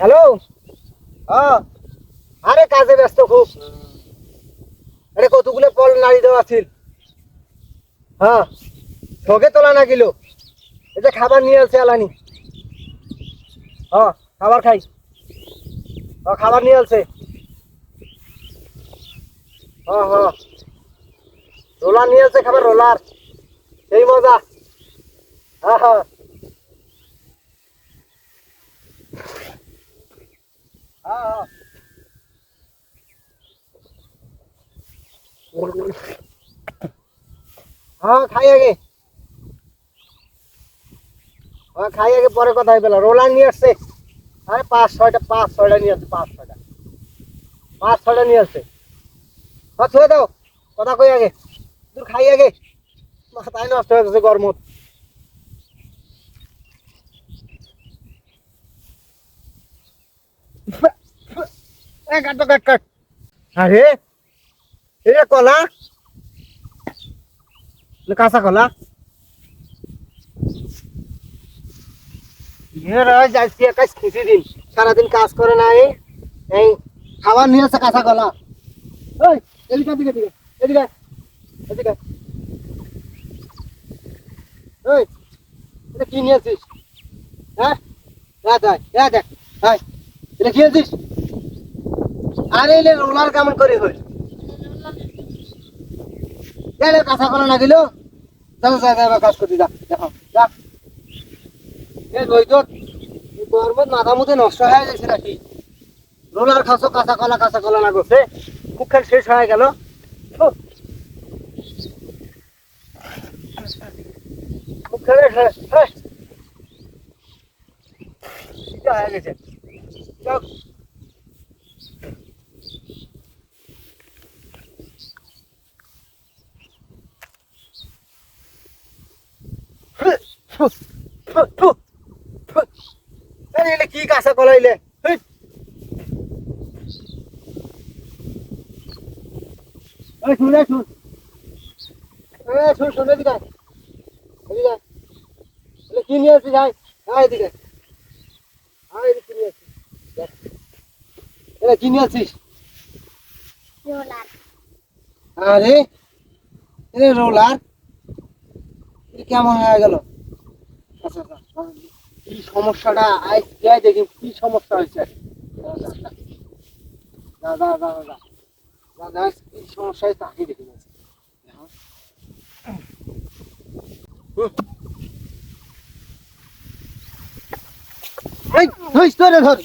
Hello? হ্যাঁ আরে কাজে ব্যস্ত খুব। আরে কতগুলো পল নাড়ি দেওয়া ছিল। হ্যাঁ ঠকে তোলা না গেল। এটা খাবার নিয়ে আসছে আলানি। হ্যাঁ খাবার খাই। হ্যাঁ খাবার নিয়ে আসছে। হ্যাঁ হ্যাঁ। রোলার নিয়ে আসছে খাবার, রোলার। সেই মজা। হ্যাঁ হ্যাঁ। হ্যাঁ হ্যাঁ হ্যাঁ খাই আগে। হ্যাঁ খাই আগে, পরে কথা হয়ে পেলাম রোলার নিয়ে আসছে। আরে পাঁচ, ছয়টা পাঁচ, ছয়টা নিয়ে আসছে, পাঁচ, ছয়টা। পাঁচ, ছয়টা নিয়ে আসছে। হ্যাঁ ছুঁয়ে দাও। কথা কই আগে। তুই খাই আগে। মাথায় নষ্ট হয়ে গেছে গরমত কাটো, কাট কাট। আরে এটা কলা। কাঁচা কলা। একাশ খিচি দিন। সারাদিন কাজ করে না এই খাবার নিয়ে আসছে কাঁচা কলা। ওই এদিকে এদিকে কি নিয়েছিস হ্যাঁ? দেখ দেখ আরে এলে রোলার কেমন করে হই। এলে কলা না দিল। চলো কাজ করতে দেখো, যা। এ বৈদ্যুৎ গরমত মাথা মধ্যে নষ্ট হয়ে গেছে নাকি? রোলার খাসো, কাঁচা কলা কাঁচা কলা না করছে মুখখান শেষ হয়ে গেল। মুখখানে। হয়ে গেছে। কি কাঁচা কলাইলে শুন শুন। এই শুন শুন এদিকে কি নিয়ে আয় কি নিয়ে কি নিয়ে আসছিস? রোলার। আরে? রোলার? কেমন হয়ে গেল? কি সমস্যাটা আই যাই দেখি কি সমস্যা হয়েছে। দাদা দাদা দাদা দাদা কি সমস্যা হয়েছে তাকে দেখি ধরিস, ধরে ধর